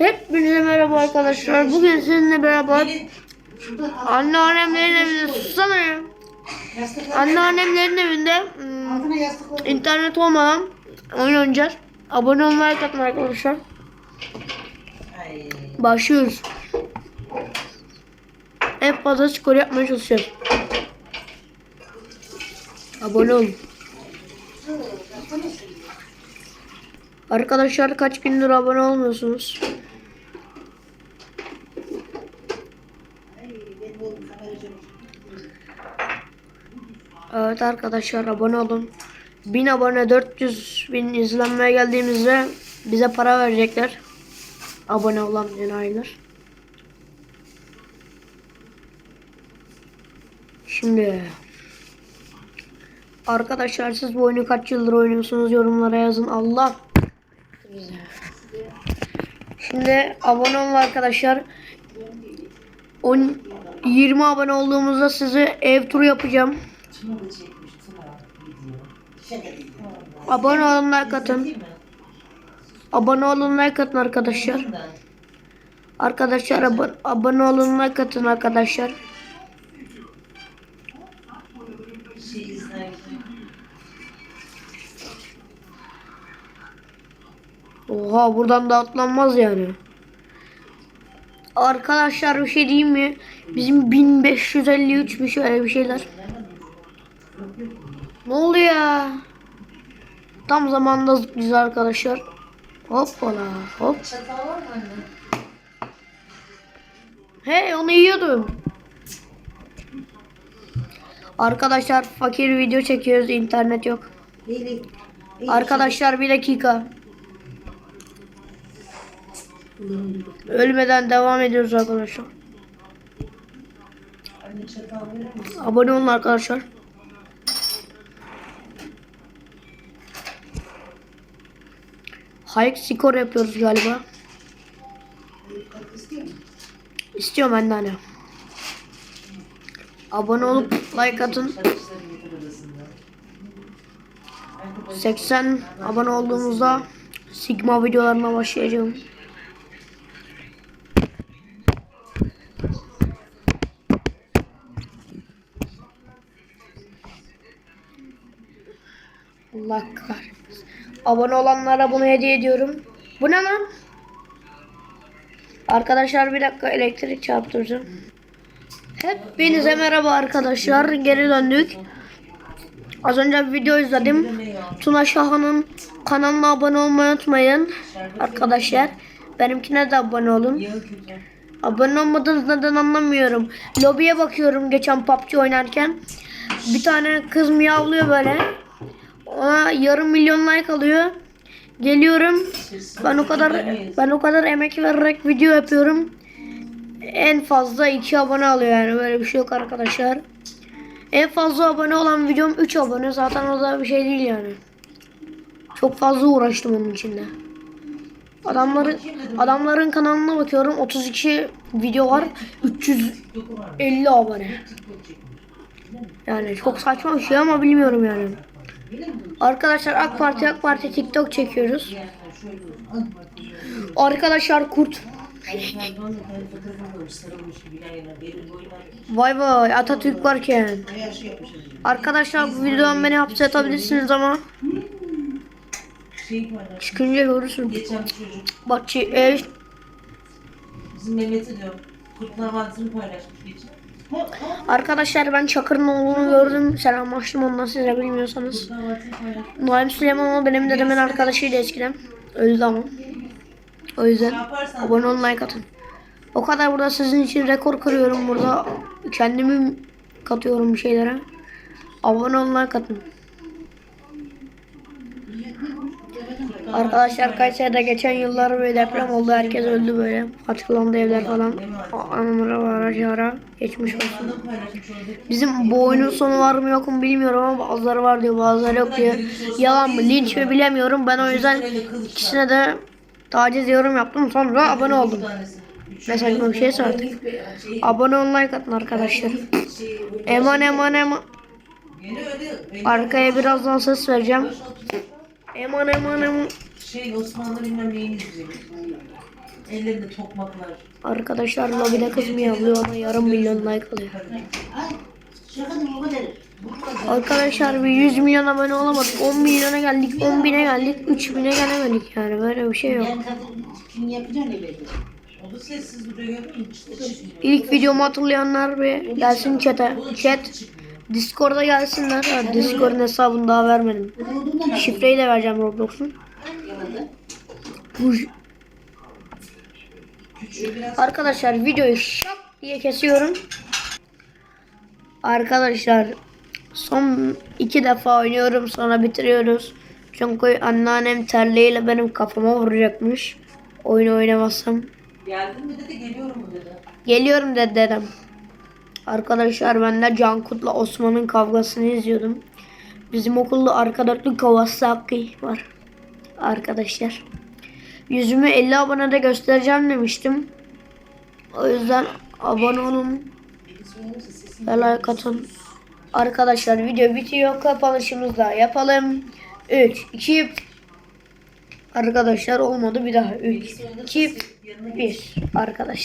Hepinize merhaba arkadaşlar. Bugün sizinle beraber anneannemlerin evinde ya. Anneannemlerin evinde hmm, internet olmadan oyun oynayacağız. Abone olmayı katın arkadaşlar. Başlıyoruz. En fazla skor yapmaya çalışacağız. Abone olun. Arkadaşlar kaç gündür abone olmuyorsunuz? Evet arkadaşlar abone olun. 1000 abone 400 bin izlenmeye geldiğimizde bize para verecekler. Abone olan enayiler. Şimdi arkadaşlar siz bu oyunu kaç yıldır oynuyorsunuz yorumlara yazın. Allah. Şimdi abone olun arkadaşlar. 10 20 abone olduğumuzda size ev turu yapacağım. Abone olun like atın. Abone olun like atın arkadaşlar. Arkadaşlar abo- abone olun like atın arkadaşlar. Oha buradan da atlanmaz yani. Arkadaşlar bir şey diyeyim mi? Bizim 1553 bir şöyle bir şeyler. Ne oluyor? Tam zamanında zıplayacağız arkadaşlar. Hoppala hop. Hey onu yiyordum. Arkadaşlar fakir video çekiyoruz internet yok. Arkadaşlar bir dakika. Ölmeden devam ediyoruz arkadaşlar. Abone olun arkadaşlar. Hayek skor yapıyoruz galiba. İstiyorum ben de hani. Abone olup like atın. Çalışları getir odasında. 80 abone olduğumuzda Sigma videolarına başlayacağım. Allah. Abone olanlara bunu hediye ediyorum. Bu ne lan? Arkadaşlar bir dakika elektrik çarptıracağım. Hepinize merhaba arkadaşlar. Geri döndük. Az önce bir video izledim. Tuna Şahan'ın kanalına abone olmayı unutmayın. Arkadaşlar benimkine de abone olun. Abone olmadığınız neden anlamıyorum. Lobiye bakıyorum geçen PUBG oynarken. Bir tane kız miyavlıyor böyle. Ona yarım milyon like alıyor. Geliyorum. Ben o kadar ben o kadar emek vererek video yapıyorum. En fazla 2 abone alıyor yani böyle bir şey yok arkadaşlar. En fazla abone olan videom 3 abone. Zaten o da bir şey değil yani. Çok fazla uğraştım onun içinde. Adamların adamların kanalına bakıyorum 32 video var 350 Doku var mı? abone. Yani çok saçma bir şey ama bilmiyorum yani. Arkadaşlar AK Parti AK Parti TikTok çekiyoruz. Arkadaşlar kurt. Vay vay Atatürk varken. şey. Arkadaşlar bu videodan beni hapse atabilirsiniz ama Şey çıkınca görürsün. Bak çi- e, Bizim Mehmet'i diyor. Kurtlar Vadisi'ni paylaşmış geçen. Arkadaşlar ben Çakır'ın oğlunu gördüm. Selamlaştım ondan size bilmiyorsanız. Naim Süleymanov benim dedemin arkadaşıydı eskiden. Öldü ama. O yüzden abone olun like atın. O kadar burada sizin için rekor kırıyorum burada. Kendimi katıyorum bir şeylere. Abone olun like atın. Arkadaşlar Kayseri'de geçen yıllar bir deprem oldu. Herkes öldü böyle. Parçalandı evler falan. Anamara var ara geçmiş olsun. Bizim bu oyunun sonu var mı yok mu bilmiyorum ama bazıları var diyor bazıları yok diyor. Yalan mı linç mi bilemiyorum. Ben o yüzden ikisine de taciz yorum yaptım. Sonra abone oldum. Mesela bir şey sordu. Abone olun like atın arkadaşlar. Eman eman eman. Öyle. Arkaya birazdan ses vereceğim. Eman eman eman. Şey Osmanlı bilmem neyin izliyor. Ellerinde tokmaklar. Arkadaşlar lobide kız miyavlıyor ona yarım milyon like alıyor. Mı? Arkadaşlar bir 100 milyon abone olamadık. 10 milyona geldik, 10 bine geldik, 3 bine gelemedik yani böyle bir şey yok. İlk videomu hatırlayanlar bir gelsin chat'e. Chat. Discord'a gelsinler. Ha, Discord'un hesabını daha vermedim. Şifreyi de vereceğim Roblox'un. Arkadaşlar videoyu şak diye kesiyorum. Arkadaşlar son iki defa oynuyorum sonra bitiriyoruz. Çünkü anneannem terliğiyle benim kafama vuracakmış. Oyun oynamazsam. geldin mi dedi geliyorum dedi. Geliyorum dedi dedem. Arkadaşlar ben de Cankut'la Osman'ın kavgasını izliyordum. Bizim okulda arkadaşlık Kawasaki var. Arkadaşlar. Yüzümü 50 abonede göstereceğim demiştim. O yüzden abone olun. Ve like atın. Arkadaşlar video bitiyor. Kapanışımızı da yapalım. 3, 2, Arkadaşlar olmadı bir daha. 3, 2, 1. Arkadaşlar.